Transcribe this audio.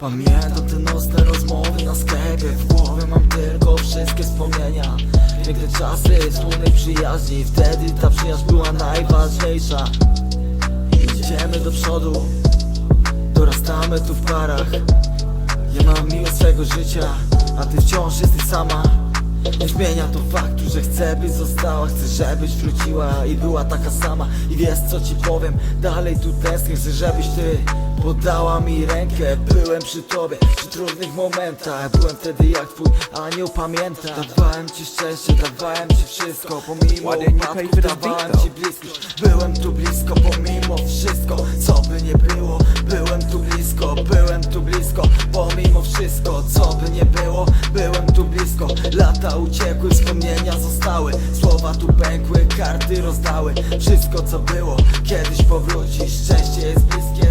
Pamiętam te nocne rozmowy na sklepie. W głowie mam tylko wszystkie wspomnienia. Piękne czasy, wspólnej przyjaźni. Wtedy ta przyjaźń była najważniejsza. Idziemy do przodu Dorastamy tu w parach. Ja mam miłość swego życia A ty wciąż jesteś sama. Nie zmienia to faktu, że chcę byś została. Chcę żebyś wróciła i była taka sama. I wiesz co ci powiem, dalej tu tęsknię Chcę żebyś ty podała mi rękę. Byłem przy tobie, przy trudnych momentach. Byłem wtedy jak twój anioł pamięta Dawałem ci szczęście, dawałem ci wszystko. Pomimo upadków dawałem ci bliskość. Byłem tu blisko, pomimo wszystko. Co by nie było, wszystko Co by nie było, byłem tu blisko. Lata uciekły, wspomnienia zostały Słowa tu pękły, karty rozdały. Wszystko co było, kiedyś powróci Szczęście jest bliskie,